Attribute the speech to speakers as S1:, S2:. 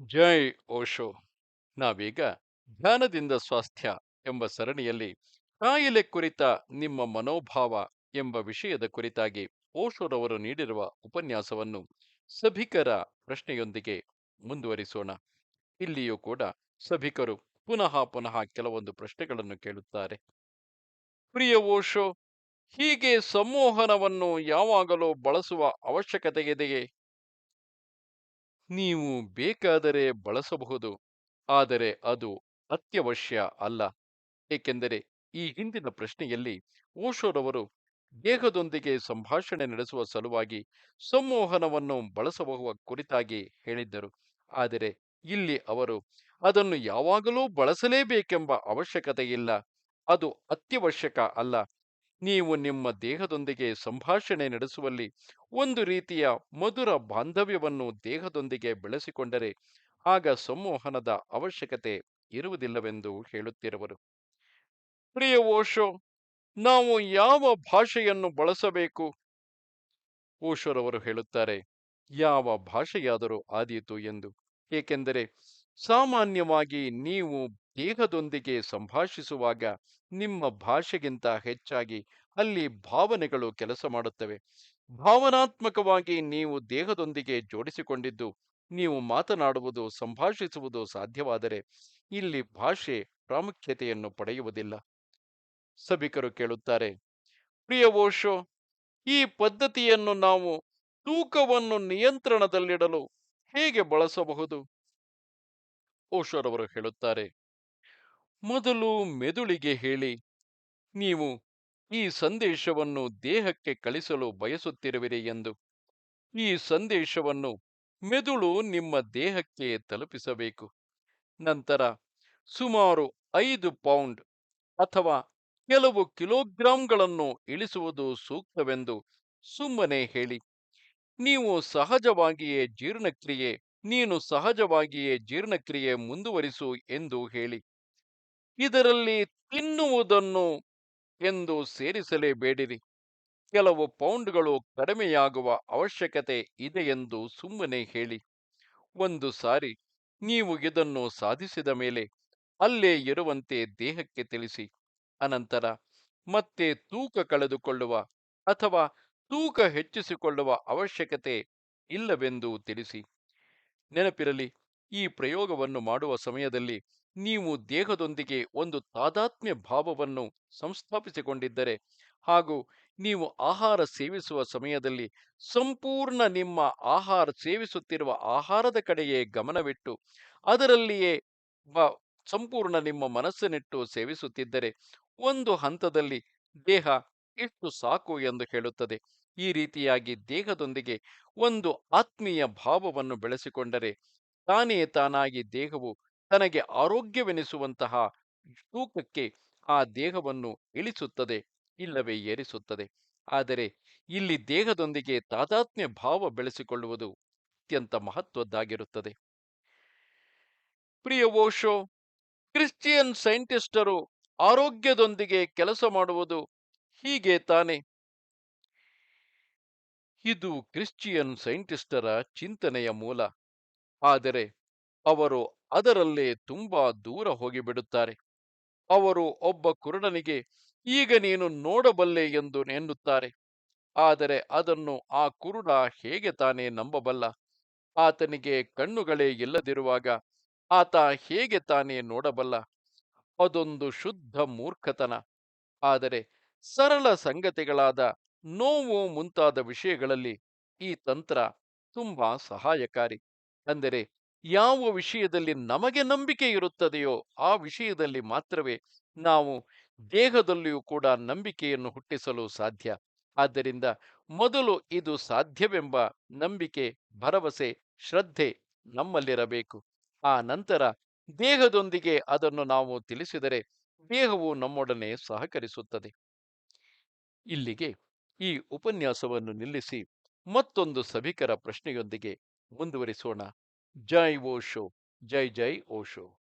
S1: ಜೈ ಓಶೋ. ನಾವೀಗ ಧ್ಯಾನದಿಂದ ಸ್ವಾಸ್ಥ್ಯ ಎಂಬ ಸರಣಿಯಲ್ಲಿ ಕಾಯಿಲೆ ಕುರಿತ ನಿಮ್ಮ ಮನೋಭಾವ ಎಂಬ ವಿಷಯದ ಕುರಿತಾಗಿ ಓಶೋರವರು ನೀಡಿರುವ ಉಪನ್ಯಾಸವನ್ನು ಸಭಿಕರ ಪ್ರಶ್ನೆಯೊಂದಿಗೆ ಮುಂದುವರಿಸೋಣ. ಇಲ್ಲಿಯೂ ಕೂಡ ಸಭಿಕರು ಪುನಃ ಪುನಃ ಕೆಲವೊಂದು ಪ್ರಶ್ನೆಗಳನ್ನು ಕೇಳುತ್ತಾರೆ. ಪ್ರಿಯ ಓಶೋ, ಹೀಗೆ ಸಂಮೋಹನವನ್ನು ಯಾವಾಗಲೂ ಬಳಸುವ ಅವಶ್ಯಕತೆ ಇದೆಯೇ ನೀವು ಬೇಕಾದರೆ ಬಳಸಬಹುದು, ಆದರೆ ಅದು ಅತ್ಯವಶ್ಯ ಅಲ್ಲ. ಏಕೆಂದರೆ ಈ ಹಿಂದಿನ ಪ್ರಶ್ನೆಯಲ್ಲಿ ಓಶೋರವರು ದೇಹದೊಂದಿಗೆ ಸಂಭಾಷಣೆ ನಡೆಸುವ ಸಲುವಾಗಿ ಸಂಮೋಹನವನ್ನು ಬಳಸಬಹುವ ಕುರಿತಾಗಿ ಹೇಳಿದ್ದರು. ಆದರೆ ಇಲ್ಲಿ ಅವರು ಅದನ್ನು ಯಾವಾಗಲೂ ಬಳಸಲೇಬೇಕೆಂಬ ಅವಶ್ಯಕತೆ ಇಲ್ಲ ಅದು ಅತ್ಯವಶ್ಯಕ ಅಲ್ಲ. ನೀವು ನಿಮ್ಮ ದೇಹದೊಂದಿಗೆ ಸಂಭಾಷಣೆ ನಡೆಸುವಲ್ಲಿ ಒಂದು ರೀತಿಯ ಮಧುರ ಬಾಂಧವ್ಯವನ್ನು ದೇಹದೊಂದಿಗೆ ಬೆಳೆಸಿಕೊಂಡರೆ ಆಗ ಸಂವಹನದ ಅವಶ್ಯಕತೆ ಇರುವುದಿಲ್ಲವೆಂದು ಹೇಳುತ್ತಿರುವರು. ಪ್ರಿಯ ಓಶೋ, ನಾವು ಯಾವ ಭಾಷೆಯನ್ನು ಬಳಸಬೇಕು? ಓಶೋರವರು ಹೇಳುತ್ತಾರೆ, ಯಾವ ಭಾಷೆಯಾದರೂ ಆದೀತು ಎಂದು. ಏಕೆಂದರೆ ಸಾಮಾನ್ಯವಾಗಿ ನೀವು ದೇಹದೊಂದಿಗೆ ಸಂಭಾಷಿಸುವಾಗ ನಿಮ್ಮ ಭಾಷೆಗಿಂತ ಹೆಚ್ಚಾಗಿ ಅಲ್ಲಿ ಭಾವನೆಗಳು ಕೆಲಸ ಮಾಡುತ್ತವೆ. ಭಾವನಾತ್ಮಕವಾಗಿ ನೀವು ದೇಹದೊಂದಿಗೆ ಜೋಡಿಸಿಕೊಂಡಿದ್ದು, ನೀವು ಮಾತನಾಡುವುದು, ಸಂಭಾಷಿಸುವುದು ಸಾಧ್ಯವಾದರೆ ಇಲ್ಲಿ ಭಾಷೆ ಪ್ರಾಮುಖ್ಯತೆಯನ್ನು ಪಡೆಯುವುದಿಲ್ಲ. ಸಭಿಕರು ಕೇಳುತ್ತಾರೆ, ಪ್ರಿಯ ಓಶೋ, ಈ ಪದ್ಧತಿಯನ್ನು ನಾವು ತೂಕವನ್ನು ನಿಯಂತ್ರಣದಲ್ಲಿಡಲು ಹೇಗೆ ಬಳಸಬಹುದು? ಓಶೋರವರು ಹೇಳುತ್ತಾರೆ ಮೊದಲು ಮೆದುಳಿಗೆ ಹೇಳಿ, ನೀವು ಈ ಸಂದೇಶವನ್ನು ದೇಹಕ್ಕೆ ಕಳಿಸಲು ಬಯಸುತ್ತಿರುವಿರಿ ಎಂದು. ಈ ಸಂದೇಶವನ್ನು ಮೆದುಳು ನಿಮ್ಮ ದೇಹಕ್ಕೆ ತಲುಪಿಸಬೇಕು. ನಂತರ ಸುಮಾರು ಐದು ಪೌಂಡ್ ಅಥವಾ ಕೆಲವು ಕಿಲೋಗ್ರಾಂಗಳನ್ನು ಇಳಿಸುವುದು ಸೂಕ್ತವೆಂದು ಸುಮ್ಮನೆ ಹೇಳಿ, ನೀವು ಸಹಜವಾಗಿಯೇ ಜೀರ್ಣಕ್ರಿಯೆ, ನೀನು ಸಹಜವಾಗಿಯೇ ಜೀರ್ಣಕ್ರಿಯೆ ಮುಂದುವರಿಸು ಎಂದು ಹೇಳಿ. ಇದರಲ್ಲಿ ತಿನ್ನುವುದನ್ನು ಎಂದು ಸೇರಿಸಲೇಬೇಡಿರಿ. ಕೆಲವು ಪೌಂಡ್ಗಳು ಕಡಿಮೆಯಾಗುವ ಅವಶ್ಯಕತೆ ಇದೆ ಎಂದು ಸುಮ್ಮನೆ ಹೇಳಿ. ಒಂದು ಸಾರಿ ನೀವು ಇದನ್ನು ಸಾಧಿಸಿದ ಮೇಲೆ ಅಲ್ಲೇ ಇರುವಂತೆ ದೇಹಕ್ಕೆ ತಿಳಿಸಿ. ಅನಂತರ ಮತ್ತೆ ತೂಕ ಕಳೆದುಕೊಳ್ಳುವ ಅಥವಾ ತೂಕ ಹೆಚ್ಚಿಸಿಕೊಳ್ಳುವ ಅವಶ್ಯಕತೆ ಇಲ್ಲವೆಂದು ತಿಳಿಸಿ. ನೆನಪಿರಲಿ ಈ ಪ್ರಯೋಗವನ್ನು ಮಾಡುವ ಸಮಯದಲ್ಲಿ ನೀವು ದೇಹದೊಂದಿಗೆ ಒಂದು ತಾದಾತ್ಮ್ಯ ಭಾವವನ್ನು ಸಂಸ್ಥಾಪಿಸಿಕೊಂಡಿದ್ದರೆ ಹಾಗೂ ನೀವು ಆಹಾರ ಸೇವಿಸುವ ಸಮಯದಲ್ಲಿ ಸಂಪೂರ್ಣ ನಿಮ್ಮ ಆಹಾರ, ಸೇವಿಸುತ್ತಿರುವ ಆಹಾರದ ಕಡೆಯೇ ಗಮನವಿಟ್ಟು ಅದರಲ್ಲಿಯೇ ಸಂಪೂರ್ಣ ನಿಮ್ಮ ಮನಸ್ಸನ್ನಿಟ್ಟು ಸೇವಿಸುತ್ತಿದ್ದರೆ ಒಂದು ಹಂತದಲ್ಲಿ ದೇಹ ಇಷ್ಟು ಸಾಕು ಎಂದು ಹೇಳುತ್ತದೆ. ಈ ರೀತಿಯಾಗಿ ದೇಹದೊಂದಿಗೆ ಒಂದು ಆತ್ಮೀಯ ಭಾವವನ್ನು ಬೆಳೆಸಿಕೊಂಡರೆ ತಾನೇ ತಾನಾಗಿ ದೇಹವು ತನಗೆ ಆರೋಗ್ಯವೆನಿಸುವಂತಹ ತೂಕಕ್ಕೆ ಆ ದೇಹವನ್ನು ಇಳಿಸುತ್ತದೆ, ಇಲ್ಲವೇ ಏರಿಸುತ್ತದೆ. ಆದರೆ ಇಲ್ಲಿ ದೇಹದೊಂದಿಗೆ ತಾದಾತ್ಮ್ಯ ಭಾವ ಬೆಳೆಸಿಕೊಳ್ಳುವುದು ಅತ್ಯಂತ ಮಹತ್ವದ್ದಾಗಿರುತ್ತದೆ. ಪ್ರಿಯ ಓಶೋ, ಕ್ರಿಶ್ಚಿಯನ್ ಸೈಂಟಿಸ್ಟರು ಆರೋಗ್ಯದೊಂದಿಗೆ ಕೆಲಸ ಮಾಡುವುದು ಹೀಗೆ ತಾನೆ? ಇದು ಕ್ರಿಶ್ಚಿಯನ್ ಸೈಂಟಿಸ್ಟರ ಚಿಂತನೆಯ ಮೂಲ. ಆದರೆ ಅವರು ಅದರಲ್ಲೇ ತುಂಬಾ ದೂರ ಹೋಗಿಬಿಡುತ್ತಾರೆ. ಅವರು ಒಬ್ಬ ಕುರುಡನಿಗೆ, ಈಗ ನೀನು ನೋಡಬಲ್ಲೆ ಎಂದು ನೆನ್ನುತ್ತಾರೆ ಆದರೆ ಅದನ್ನು ಆ ಕುರುಡ ಹೇಗೆ ತಾನೇ ನಂಬಬಲ್ಲ? ಆತನಿಗೆ ಕಣ್ಣುಗಳೇ ಇಲ್ಲದಿರುವಾಗ ಆತ ಹೇಗೆ ತಾನೇ ನೋಡಬಲ್ಲ? ಅದೊಂದು ಶುದ್ಧ ಮೂರ್ಖತನ. ಆದರೆ ಸರಳ ಸಂಗತಿಗಳಾದ ನೋವು ಮುಂತಾದ ವಿಷಯಗಳಲ್ಲಿ ಈ ತಂತ್ರ ತುಂಬಾ ಸಹಾಯಕಾರಿ. ಅಂದರೆ ಯಾವ ವಿಷಯದಲ್ಲಿ ನಮಗೆ ನಂಬಿಕೆ ಇರುತ್ತದೆಯೋ ಆ ವಿಷಯದಲ್ಲಿ ಮಾತ್ರವೇ ನಾವು ದೇಹದಲ್ಲಿಯೂ ಕೂಡ ನಂಬಿಕೆಯನ್ನು ಹುಟ್ಟಿಸಲು ಸಾಧ್ಯ. ಆದ್ದರಿಂದ ಮೊದಲು ಇದು ಸಾಧ್ಯವೆಂಬ ನಂಬಿಕೆ, ಭರವಸೆ, ಶ್ರದ್ಧೆ ನಮ್ಮಲ್ಲಿರಬೇಕು. ಆ ನಂತರ ದೇಹದೊಂದಿಗೆ ಅದನ್ನು ನಾವು ತಿಳಿಸಿದರೆ ದೇಹವು ನಮ್ಮೊಡನೆ ಸಹಕರಿಸುತ್ತದೆ. ಇಲ್ಲಿಗೆ ಈ ಉಪನ್ಯಾಸವನ್ನು ನಿಲ್ಲಿಸಿ ಮತ್ತೊಂದು ಸಭಿಕರ ಪ್ರಶ್ನೆಯೊಂದಿಗೆ ಮುಂದುವರಿಸೋಣ. ಜೈ ಓಶೋ ಜೈ ಜೈ ಓಶೋ